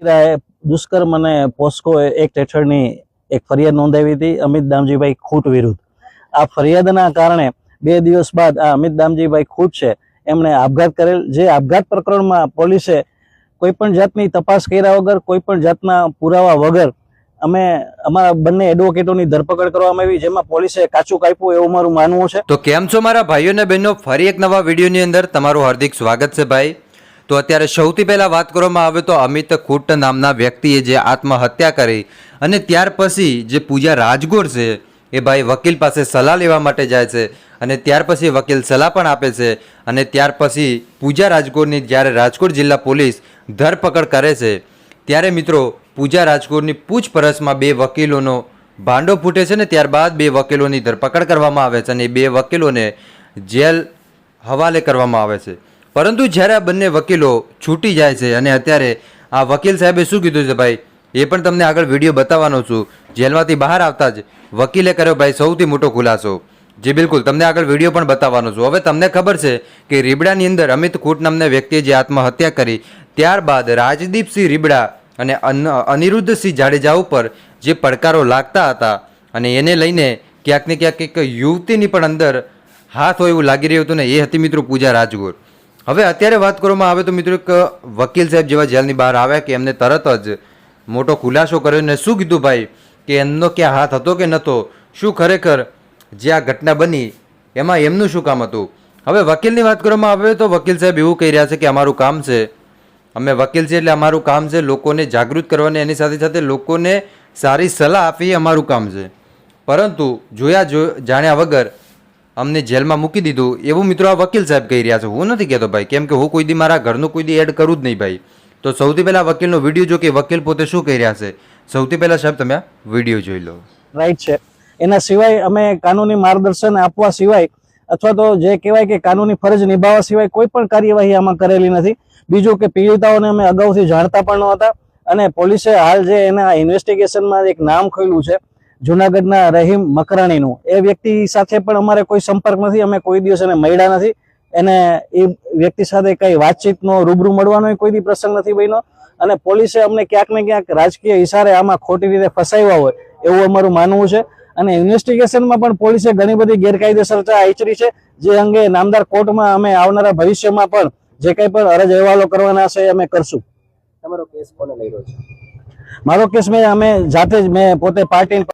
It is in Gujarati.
હીરાએ દુષ્કર્મ અને પોસ્કો એક્ટ હેઠળની એક ફરિયાદ નોંધાવી હતી અમિત દામજીભાઈ ખૂટ વિરુદ્ધ. આ ફરિયાદના કારણે બે દિવસ બાદ આ અમિત દામજીભાઈ ખૂટ છે. એમણે આપઘાત કરેલ જે આપઘાત પ્રકરણમાં પોલીસે કોઈ પણ જાતની તપાસ કર્યા વગર કોઈ પણ જાતના પુરાવા વગર અમે અમારા બંને એડવોકેટોની ધરપકડ કરવામાં આવી, જેમાં પોલીસે કાચું કાપ્યું એવું મારું માનવું છે. તો કેમ છો મારા ભાઈઓ અને બહેનો? ફરી એક નવા વિડીયોની અંદર તમારું હાર્દિક સ્વાગત છે ભાઈ. તો અત્યારે સૌથી પહેલાં વાત કરવામાં આવે તો અમિત ખૂટ નામના વ્યક્તિએ જે આત્મહત્યા કરી અને ત્યાર પછી જે પૂજા રાજગોર છે, એ ભાઈ વકીલ પાસે સલાહ લેવા માટે જાય છે અને ત્યાર પછી વકીલ સલાહ પણ આપે છે અને ત્યાર પછી પૂજા રાજગોરની જ્યારે રાજકોટ જિલ્લા પોલીસ ધરપકડ કરે છે, ત્યારે મિત્રો પૂજા રાજગોરની પૂછપરછમાં બે વકીલોનો ભાંડો ફૂટે છે ને ત્યારબાદ બે વકીલોની ધરપકડ કરવામાં આવે છે અને બે વકીલોને જેલ હવાલે કરવામાં આવે છે. પરંતુ જ્યારે આ બંને વકીલો છૂટી જાય છે અને અત્યારે આ વકીલ સાહેબે શું કીધું છે ભાઈ? એ પણ તમને આગળ વીડિયો બતાવવાનો છું. જેલમાંથી બહાર આવતા જ વકીલે કર્યો ભાઈ સૌથી મોટો ખુલાસો. જે બિલકુલ, તમને આગળ વીડિયો પણ બતાવવાનો છું. હવે તમને ખબર છે કે રીબડાની અંદર અમિત ખૂટ નામના વ્યક્તિએ જે આત્મહત્યા કરી, ત્યારબાદ રાજદીપસિંહ રીબડા અન- અનિરુદ્ધસિંહ જાડેજા ઉપર જે પડકારો લાગતા હતા અને એને લઈને ક્યાંક ને ક્યાંક એક યુવતીની પણ અંદર હાથ હોય એવું લાગી રહ્યું હતું ને એ હતી મિત્રો પૂજા રાજગોર. હવે અત્યારે વાત કરવામાં આવે તો મિત્રો એક વકીલ સાહેબ જેવા જેલની બહાર આવ્યા કે એમને તરત જ મોટો ખુલાસો કર્યો ને શું કીધું ભાઈ કે એમનો ક્યાં હાથ હતો કે નહોતો શું ખરેખર જે આ ઘટના બની, એમાં એમનું શું કામ હતું? હવે વકીલની વાત કરવામાં આવે તો વકીલ સાહેબ એવું કહી રહ્યા છે કે અમારું કામ છે, અમે વકીલ છે એટલે અમારું કામ છે લોકોને જાગૃત કરવાની, એની સાથે સાથે લોકોને સારી સલાહ આપવી અમારું કામ છે. પરંતુ જોયા જો, જાણ્યા વગર અમને જેલમાં મૂકી દીધું. એવું મિત્રો આ વકીલ સાહેબ કહી રહ્યા છે. હું નથી કહેતો ભાઈ. કેમ કે હું કોઈ દી મારા ઘરનું કોઈ દી એડ કરું જ નહીં ભાઈ. તો સૌથી પહેલાં વકીલનો વીડિયો જો કે વકીલ પોતે શું કહી રહ્યા છે? સૌથી પહેલાં સાહેબ તમે વીડિયો જોઈ લો. રાઈટ છે. એના સિવાય અમે કાનૂની માર્ગદર્શન આપવા સિવાય અથવા તો જે કહેવાય કે કાનૂની ફરજ નિભાવવા સિવાય કોઈ પણ કાર્યવાહી આમાં કરેલી નથી. બીજું કે પીડિતાઓને અમે અગાઉથી જાણતા પણ નહોતા અને પોલીસે હાલ જે એના ઇન્વેસ્ટિગેશનમાં એક નામ ખોલ્યું છે જુનાગઢના રહીમ મકરાણીનું. એ વ્યક્તિ સાથે પણ અમારે કોઈ સંપર્ક નથી અમે કોઈ દિવસ એને મળ્યા નથી. એને એ વ્યક્તિ સાથે કઈ વાતચીતનો રૂબરૂ મળવાનો કોઈ દી પ્રસંગ નથી બન્યો. અને પોલીસે અમને ક્યાંક ને ક્યાંક રાજકીય ઇશારે આમાં ખોટી રીતે ફસાવ્યા હોય એવું અમારું માનવું છે. અને ઇન્વેસ્ટિગેશનમાં પણ પોલીસે ઘણી બધી ગેરકાયદેસરતા આચરી છે જે અંગે નામદાર કોર્ટમાં અમે આવનારા ભવિષ્યમાં પણ જે કંઈ પણ અરજ અહેવાલો કરવાના છે એ અમે કરશું. તમારો કેસ કોને લઈ રહ્યો છે? મારો કેસ મેં અમે જાતે જ મેં પોતે પાર્ટી